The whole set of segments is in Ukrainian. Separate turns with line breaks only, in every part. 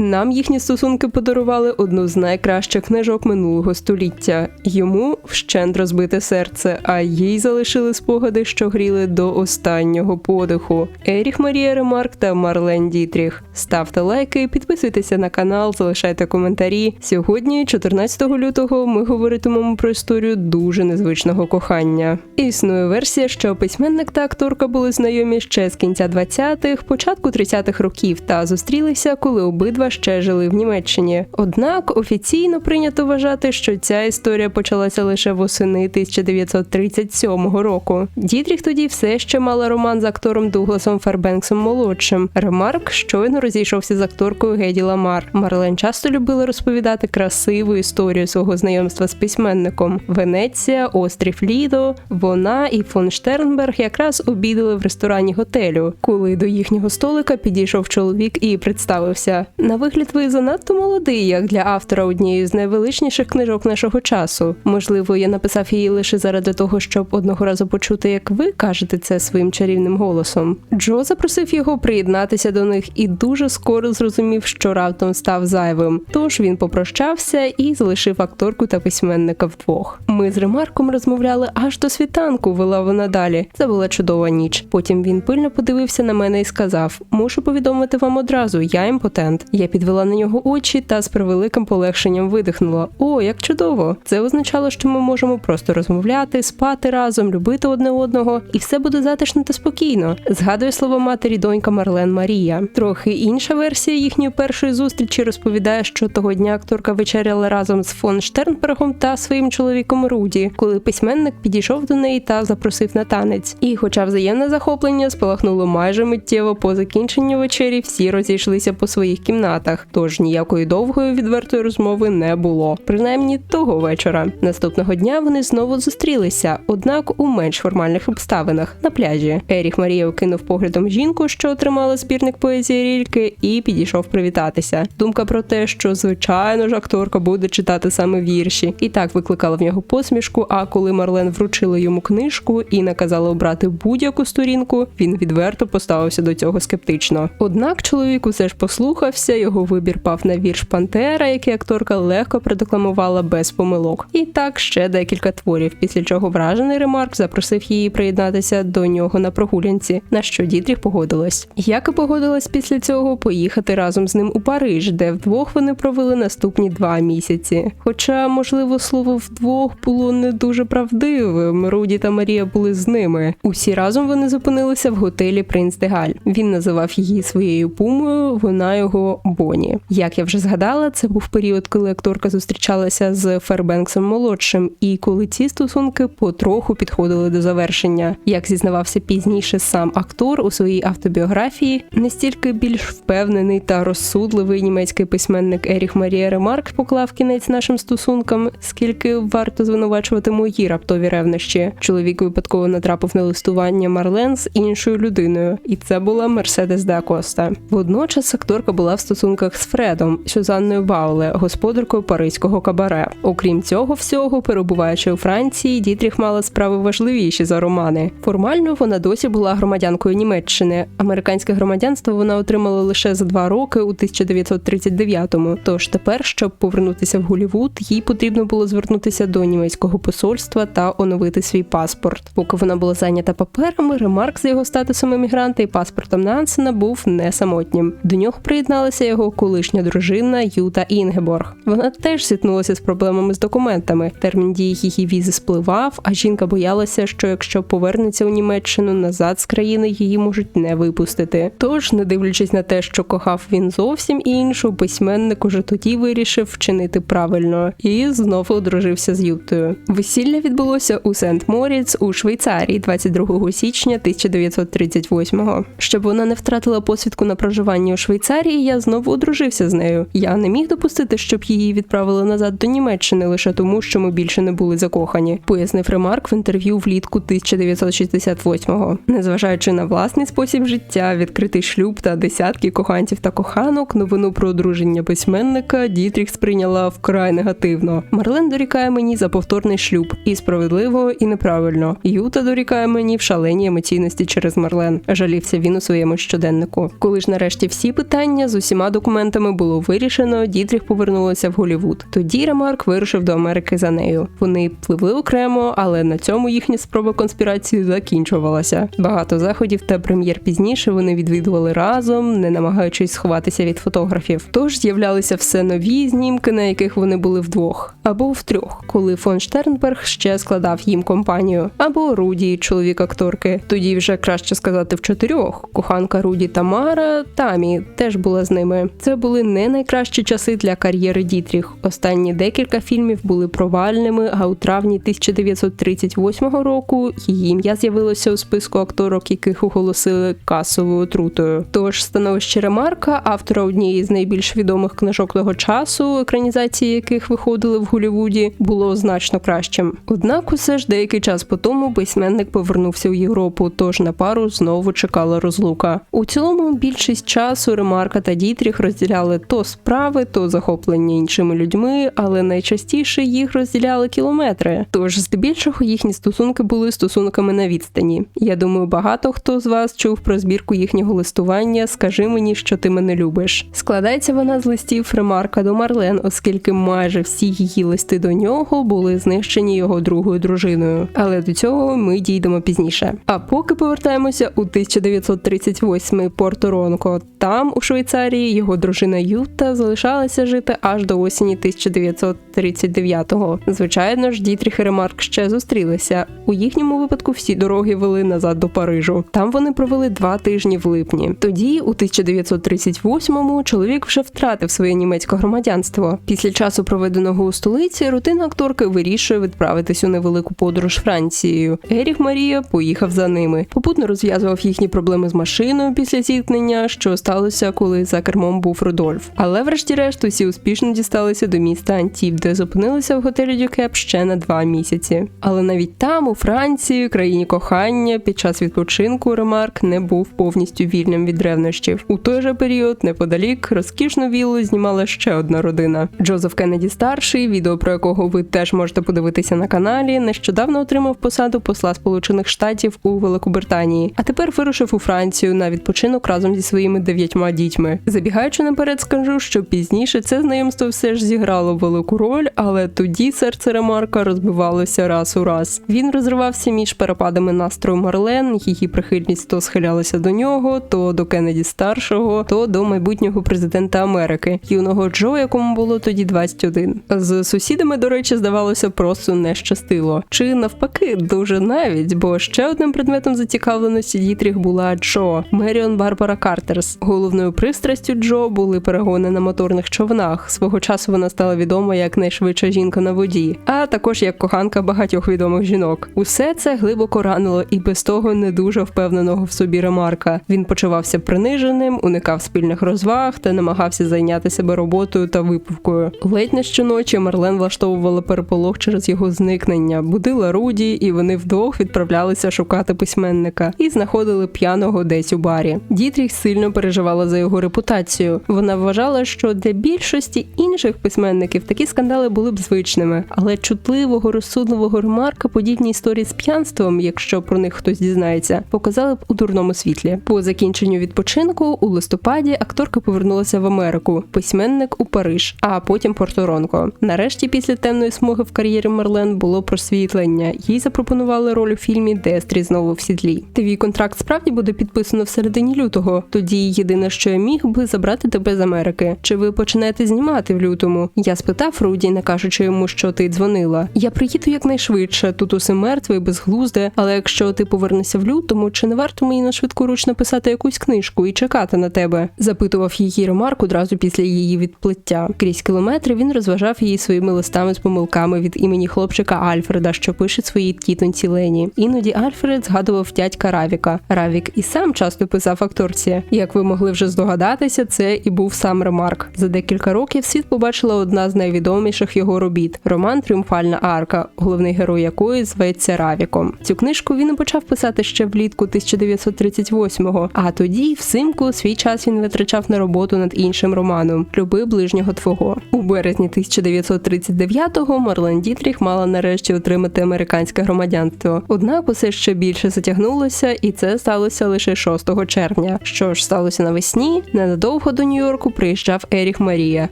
Нам їхні стосунки подарували одну з найкращих книжок минулого століття. Йому вщент розбите серце, а їй залишили спогади, що гріли до останнього подиху. Еріх Марія Ремарк та Марлен Дітріх. Ставте лайки, підписуйтеся на канал, залишайте коментарі. Сьогодні, 14 лютого, ми говоритимемо про історію дуже незвичного кохання. Існує версія, що письменник та акторка були знайомі ще з кінця 20-х, початку 30-х років та зустрілися, коли обидва ще жили в Німеччині. Однак офіційно прийнято вважати, що ця історія почалася лише восени 1937 року. Дітріх тоді все ще мала роман з актором Дугласом Фербенксом молодшим. Ремарк щойно розійшовся з акторкою Геді Ламар. Марлен часто любила розповідати красиву історію свого знайомства з письменником. Венеція, острів Лідо, вона і фон Штернберг якраз обідали в ресторані готелю, коли до їхнього столика підійшов чоловік і представився. На вигляд ви занадто молодий, як для автора однієї з найвеличніших книжок нашого часу. Можливо, я написав її лише заради того, щоб одного разу почути, як ви кажете це своїм чарівним голосом. Джо запросив його приєднатися до них і дуже скоро зрозумів, що раптом став зайвим. Тож він попрощався і залишив акторку та письменника вдвох. Ми з Ремарком розмовляли аж до світанку, вела вона далі. Це була чудова ніч. Потім він пильно подивився на мене і сказав: Мушу повідомити вам одразу, я імпотент. Я підвела на нього очі та з превеликим полегшенням видихнула: О, як чудово! Це означало, що ми можемо просто розмовляти, спати разом, любити одне одного, і все буде затишно та спокійно. Згадує слово матері донька Марлен Марія. Трохи інша версія їхньої першої зустрічі розповідає, що того дня акторка вечеряла разом з фон Штернбергом та своїм чоловіком Руді, коли письменник підійшов до неї та запросив на танець. І, хоча взаємне захоплення спалахнуло майже миттєво по закінченню вечері, всі розійшлися по своїх кімнатах, тож ніякої довгої відвертої розмови не було, принаймні того вечора. Наступного дня вони знову зустрілися, однак у менш формальних обставинах на пляжі. Еріх Марія окинув поглядом жінку, що отримала збірник поезії Рільки, і підійшов привітатися. Думка про те, що звичайно ж акторка буде читати саме вірші, і так викликала в нього посмішку. А коли Марлен вручила йому книжку і наказала обрати будь-яку сторінку, він відверто поставився до цього скептично. Однак чоловік усе ж послухався, його вибір пав на вірш Пантера, який акторка легко продекламувала без помилок. І так ще декілька творів, після чого вражений ремарк запросив її приєднатися до нього на прогулянці, на що Дітріх погодилась. Як і погодилась після цього поїхати разом з ним у Париж, де вдвох вони провели наступні два місяці. Хоча, можливо, слово вдвох було не дуже правдивим. Руді та Марія були з ними. Усі разом вони зупинилися в готелі Принц Дегаль. Він називав її своєю пумою, вона його Боні. Як я вже згадала, це був період, коли акторка зустрічалася з Фербенксом молодшим, і коли ці стосунки потроху підходили до завершення. Як зізнавався пізніше сам актор у своїй автобіографії, не стільки більш впевнений та розсудливий німецький письменник Еріх Марія Ремарк поклав кінець нашим стосункам, скільки варто звинувачувати мої раптові ревнощі. Чоловік випадково натрапив на листування Марлен з іншою людиною, і це була Мерседес де Акоста. Водночас акторка була в стосунках з Фредом Сюзанною Бауле, господаркою паризького кабаре. Окрім цього всього, перебуваючи у Франції, Дітріх мала справи важливіші за романи. Формально вона досі була громадянкою Німеччини. Американське громадянство вона отримала лише за два роки у 1939-му. Тож тепер, щоб повернутися в Голівуд, їй потрібно було звернутися до німецького посольства та оновити свій паспорт. Поки вона була зайнята паперами, ремарк з його статусом емігранта і паспортом Нансена був не самотнім. До нього приєдналася його колишня дружина Юта Інгеборг. Вона теж зіткнулася з проблемами з документами. Термін дії її візи спливав, а жінка боялася, що якщо повернеться у Німеччину назад з країни, її можуть не випустити. Тож, не дивлячись на те, що кохав він зовсім іншу, письменник уже тоді вирішив вчинити правильно і знову одружився з Ютою. Весілля відбулося у Сент Моріц у Швейцарії 22 січня 1938-го. Щоб вона не втратила посвідку на проживання у Швейцарії, я знову одружився з нею. Я не міг допустити, щоб її відправили назад до Німеччини лише тому, що ми більше не були закохані, пояснив Ремарк в інтерв'ю влітку 1968-го. Незважаючи на власний спосіб життя, відкритий шлюб та десятки коханців та коханок, новину про одруження письменника Дітріх сприйняла вкрай негативно. Марлен дорікає мені за повторний шлюб і справедливо, і неправильно. Юта дорікає мені в шаленій емоційності через Марлен. Жалівся він у своєму щоденнику. Коли ж нарешті всі питання з усіма документами було вирішено, Дітріх повернулася в Голівуд. Тоді Ремарк вирушив до Америки за нею. Вони пливли окремо, але на цьому їхня спроба конспірації закінчувалася. Багато заходів та прем'єр пізніше вони відвідували разом, не намагаючись сховатися від фотографів. Тож з'являлися все нові знімки, на яких вони були вдвох або втрьох, коли фон Штернберг ще складав їм компанію, або Руді, чоловік акторки. Тоді вже краще сказати в чотирьох. Коханка Руді Тамара Тамі теж була з ними. Це були не найкращі часи для кар'єри Дітріх. Останні декілька фільмів були провальними, а у травні 1938 року її ім'я з'явилося у списку акторок, яких оголосили касовою отрутою. Тож становище Ремарка, автора однієї з найбільш відомих книжок того часу, екранізації яких виходили в Голлівуді, було значно кращим. Однак, усе ж деякий час по тому письменник повернувся у Європу, тож на пару знову чекала розлука. У цілому більшість часу Ремарка та Дітріх розділяли то справи, то захоплення іншими людьми, але найчастіше їх розділяли кілометри. Тож здебільшого їхні стосунки були стосунками на відстані. Я думаю, багато хто з вас чув про збірку їхнього листування Скажи мені, що ти мене любиш. Складається вона з листів Ремарка до Марлен, оскільки майже всі її листи до нього були знищені його другою дружиною. Але до цього ми дійдемо пізніше. А поки повертаємося у 1938 Порто-Ронко. Там, у Швейцарії, його дружина Юта залишалася жити аж до осені 1939-го. Звичайно ж, Дітріх і Ремарк ще зустрілися. У їхньому випадку всі дороги вели назад до Парижу. Там вони провели два тижні в липні. Тоді, у 1938-му, чоловік вже втратив своє німецьке громадянство. Після часу, проведеного у столиці, рутина акторки вирішує відправитись у невелику подорож Францією. Еріх Марія поїхав за ними. Попутно розв'язував їхні проблеми з машиною після зіткнення, що сталося, коли за кермом був Рудольф. Але, врешті-решт, усі успішно дісталися до міста Антіб, де зупинилися в готелі Дюкеп ще на два місяці. Але навіть там, у Франції, країні кохання, під час відпочинку Ремарк не був повністю вільним від ревнощів. У той же період, неподалік, розкішну віллу знімала ще одна родина. Джозеф Кеннеді старший, відео про якого ви теж можете подивитися на каналі, нещодавно отримав посаду посла Сполучених Штатів у Великобританії, а тепер вирушив у Францію на відпочинок разом зі своїми дев'ятьма дітьми. Забігаючи наперед, скажу, що пізніше це знайомство все ж зіграло велику роль, але тоді серце Ремарка розбивалося раз у раз. Він розривався між перепадами настрою Марлен, її прихильність то схилялася до нього, то до Кеннеді старшого, то до майбутнього президента Америки, юного Джо, якому було тоді 21. З сусідами, до речі, здавалося, просто не щастило. Чи навпаки, дуже навіть, бо ще одним предметом зацікавленості Дітріх була Джо Меріон Барбара Картерс. Головною пристрастю Джо були перегони на моторних човнах. Свого часу вона стала відома як найшвидша жінка на воді, а також як коханка багатьох відомих жінок. Усе це глибоко ранило і без того не дуже впевненого в собі ремарка. Він почувався приниженим, уникав спільних розваг та намагався зайняти себе роботою та випивкою. Ледь не щоночі Марлен влаштовувала переполох через його зникнення, будила Руді, і вони вдвох відправлялися шукати письменника і знаходили п'яного десь у барі. Дітріх сильно переживала за його репутацію. Вона вважала, що для більшості інших письменників такі скандали були б звичними, але чутливого розсудливого ремарка подібні історії з п'янством, якщо про них хтось дізнається, показали б у дурному світлі. По закінченню відпочинку у листопаді акторка повернулася в Америку, письменник у Париж, а потім Порто-Ронко. Нарешті, після темної смуги в кар'єрі Марлен було просвітлення. Їй запропонували роль у фільмі Дестрі знову в сідлі. Твій контракт справді буде підписано в середині лютого. Тоді єдине, що я міг би забрати тебе з Америки. Чи ви починаєте знімати в лютому? Я спитав Руді, не кажучи йому, що ти дзвонила. Я приїду якнайшвидше. Тут усе мертве і безглузде. Але якщо ти повернешся в лютому, чи не варто мені на швидку руч написати якусь книжку і чекати на тебе? запитував її Ремарк одразу після її відплиття. Крізь кілометри він розважав її своїми листами з помилками від імені хлопчика Альфреда, що пише своїй тітоньці Лені. Іноді Альфред згадував дядька Равіка. Равік і сам часто писав акторці. Як ви могли вже здогадатися, це і був сам Ремарк. За декілька років світ побачила одна з найвідоміших його робіт роман Тріумфальна арка, головний герой якої зветься Равіком. Цю книжку він почав писати ще влітку 1938-го, а тоді, взимку, свій час він витрачав на роботу над іншим романом Люби ближнього твого. У березні 1939-го Марлен Дітріх мала нарешті отримати американське громадянство. Однак усе ще більше затягнулося, і це сталося лише 6 червня. Що ж сталося навесні? Ненадовго ненадовго до Нью-Йорку приїжджав Еріх Марія.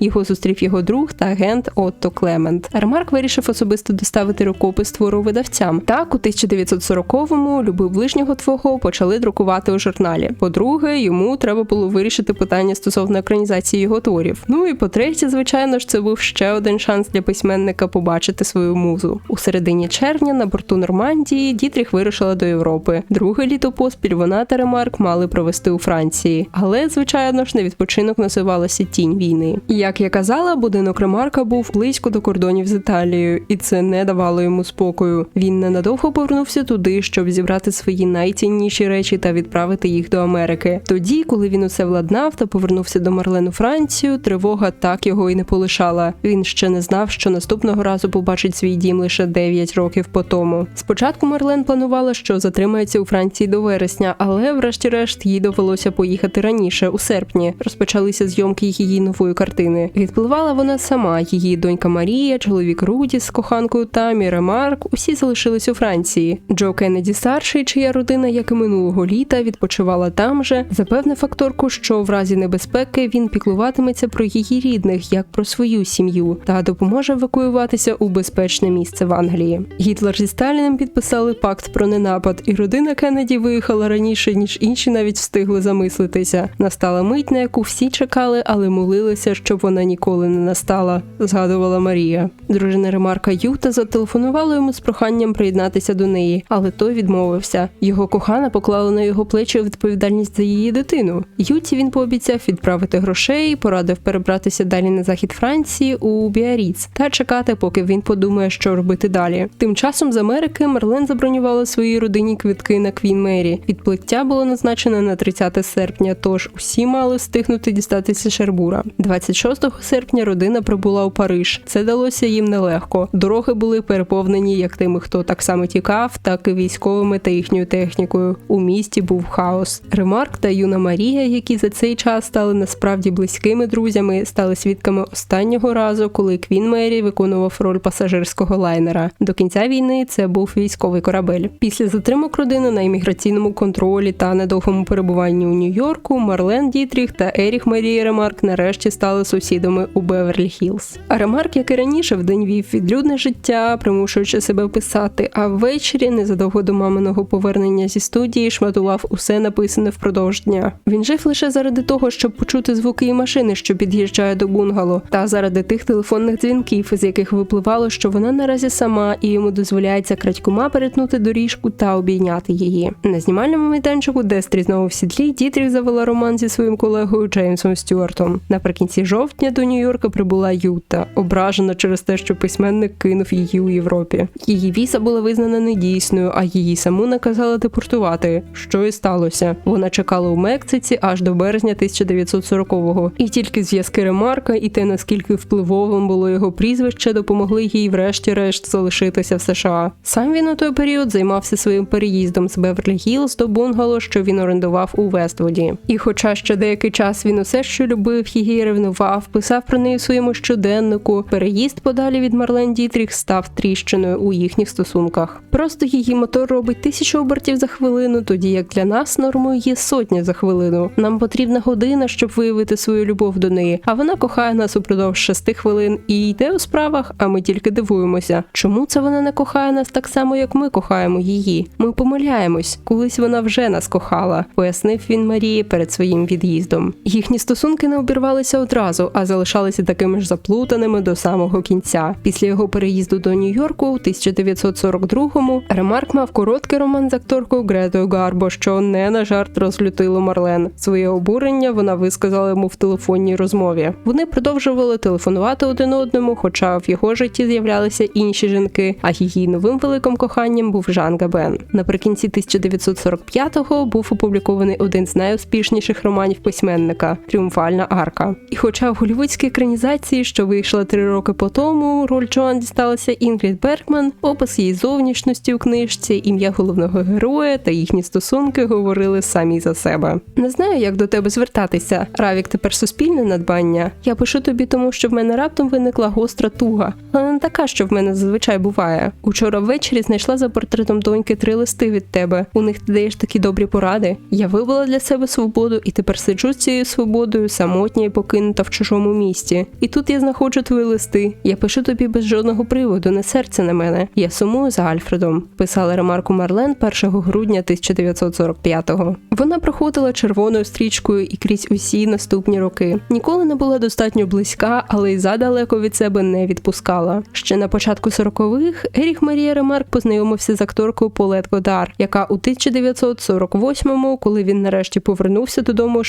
Його зустрів його друг та агент Отто Клемент. Ремарк вирішив особисто доставити рукопис твору видавцям. Так, у 1940-му люби ближнього твого почали друкувати у журналі. По-друге, йому треба було вирішити питання стосовно екранізації його творів. Ну і по-третє, звичайно ж, це був ще один шанс для письменника побачити свою музу. У середині червня на борту Нормандії Дітріх вирушила до Європи. Друге літо поспіль вона та Ремарк мали провести у Франції, але звичайно ж на відпочинок насувалася тінь війни. Як я казала, будинок Ремарка був близько до кордонів з Італією, і це не давало йому спокою. Він ненадовго повернувся туди, щоб зібрати свої найцінніші речі та відправити їх до Америки. Тоді, коли він усе владнав та повернувся до Марлену Францію, тривога так його і не полишала. Він ще не знав, що наступного разу побачить свій дім лише 9 років по тому. Спочатку Марлен планувала, що затримається у Франції до вересня, але врешті-решт їй довелося поїхати раніше, у серпні. Розпочалися зйомки її нової картини. Відпливала вона сама, її донька Марія, чоловік Руді з коханкою Тамі, Ремарк. Усі залишились у Франції. Джо Кеннеді старший, чия родина, як і минулого літа, відпочивала там же, запевнив факторку, що в разі небезпеки він піклуватиметься про її рідних як про свою сім'ю та допоможе евакуюватися у безпечне місце в Англії. Гітлер зі Сталіним підписали пакт про ненапад, і родина Кеннеді виїхала раніше ніж інші навіть встигли замислитися. Настала мить, на яку всі чекали, але молилися, щоб вона ніколи не настала. Згадувала Марія. Дружина Ремарка Юта зателефонувала йому з проханням приєднатися до неї, але той відмовився. Його кохана поклала на його плечі відповідальність за її дитину. Юті він пообіцяв відправити грошей, порадив перебратися далі на захід Франції у Біаріц та чекати, поки він подумає, що робити далі. Тим часом з Америки Марлен забронювала своїй родині квитки на Квін Мері. Відплиття було назначене на 30 серпня, тож усі мали дістатися Шербура. 26 серпня родина прибула у Париж. Це далося їм нелегко. Дороги були переповнені як тими, хто так само тікав, так і військовими та їхньою технікою. У місті був хаос. Ремарк та юна Марія, які за цей час стали насправді близькими друзями, стали свідками останнього разу, коли Квін Мері виконував роль пасажирського лайнера. До кінця війни це був військовий корабель. Після затримок родини на імміграційному контролі та недовгому перебуванні у Нью-Йорку Марлен Дітріх та Еріх Марія Ремарк нарешті стали сусідами у Беверлі Хіллз. А Ремарк, як і раніше, вдень вів відлюдне життя, примушуючи себе писати. А ввечері, незадовго до маминого повернення зі студії, шматував усе написане впродовж дня. Він жив лише заради того, щоб почути звуки і машини, що під'їжджає до бунгало, та заради тих телефонних дзвінків, з яких випливало, що вона наразі сама і йому дозволяється крадькома перетнути доріжку та обійняти її. На знімальному майданчику, де знову в сідлі, Дітріх завела роман зі своїм колегою Джеймсом Стюартом. Наприкінці жовтня до Нью-Йорка прибула Юта, ображена через те, що письменник кинув її у Європі. Її віза була визнана недійсною, а її саму наказали депортувати. Що і сталося. Вона чекала у Мексиці аж до березня 1940-го. І тільки зв'язки Ремарка і те, наскільки впливовим було його прізвище, допомогли їй, врешті-решт, залишитися в США. Сам він у той період займався своїм переїздом з Беверлі Гілз до бунгало, що він орендував у Вествуді. І, хоча ще деякий час він усе, що любив, її ревнував, писав про неї своєму щоденнику, переїзд подалі від Марлен Дітріх став тріщиною у їхніх стосунках. Просто її мотор робить тисячу обертів за хвилину, тоді як для нас нормою є сотня за хвилину. Нам потрібна година, щоб виявити свою любов до неї. А вона кохає нас упродовж шести хвилин і йде у справах. А ми тільки дивуємося, чому це вона не кохає нас так само, як ми кохаємо її. Ми помиляємось, колись вона вже нас кохала, пояснив він Марії перед своїм від'їздом. Їхні стосунки не обірвалися одразу, а залишалися такими ж заплутаними до самого кінця. Після його переїзду до Нью-Йорку у 1942-му Ремарк мав короткий роман з акторкою Гретою Гарбо, що не на жарт розлютило Марлен. Своє обурення вона висказала йому в телефонній розмові. Вони продовжували телефонувати один одному, хоча в його житті з'являлися інші жінки, а її новим великим коханням був Жан Габен. Наприкінці 1945-го був опублікований один з найуспішніших романів письменника Тріумфальна арка. І хоча в голівудській екранізації, що вийшла три роки по тому, роль Джоан дісталася Інгрід Бергман, опис її зовнішності у книжці, ім'я головного героя та їхні стосунки говорили самі за себе. Не знаю, як до тебе звертатися. Равік тепер суспільне надбання. Я пишу тобі, тому що в мене раптом виникла гостра туга, але не така, що в мене зазвичай буває. Учора ввечері знайшла за портретом доньки три листи від тебе. У них ти даєш такі добрі поради. Я вибрала для себе свободу і тепер сиджу цією цією свободою, самотня і покинута в чужому місті. І тут я знаходжу твої листи. Я пишу тобі без жодного приводу, не серце на мене. Я сумую за Альфредом. Писала ремарку Марлен 1 грудня 1945-го. Вона проходила червоною стрічкою і крізь усі наступні роки. Ніколи не була достатньо близька, але й задалеко від себе не відпускала. Ще на початку 40-х Еріх Марія Ремарк познайомився з акторкою Полет Годар, яка у 1948-му, коли він нарешті повернувся додому у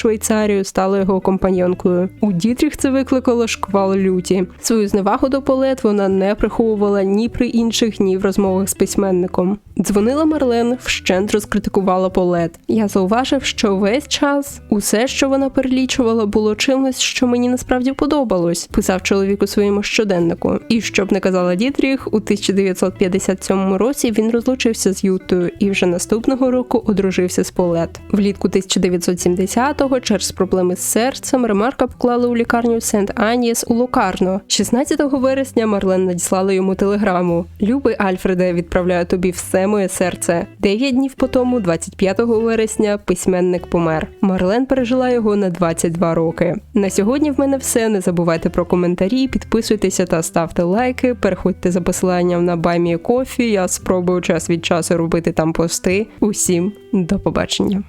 Швейцарію, стала його компаньонкою. У Дітріх це викликало шквал люті. Свою зневагу до Полет вона не приховувала ні при інших, ні в розмовах з письменником. Дзвонила Марлен, вщент розкритикувала Полет. Я зауважив, що весь час усе, що вона перелічувала, було чимось, що мені насправді подобалось, писав чоловік у своєму щоденнику. І щоб не казала Дітріх, у 1957 році він розлучився з Ютою і вже наступного року одружився з Полет. Влітку 1970-го через проблеми з серцем Ремарка поклали у лікарню Сент Аніс у Локарно. 16 вересня Марлен надіслала йому телеграму: Любий Альфреде, відправляю тобі все моє серце. Дев'ять днів по тому, 25 вересня, письменник помер. Марлен пережила його на 22 роки. На сьогодні в мене все. Не забувайте про коментарі, підписуйтеся та ставте лайки. Переходьте за посиланням на Баймі Кофі. Я спробую час від часу робити там пости. Усім до побачення.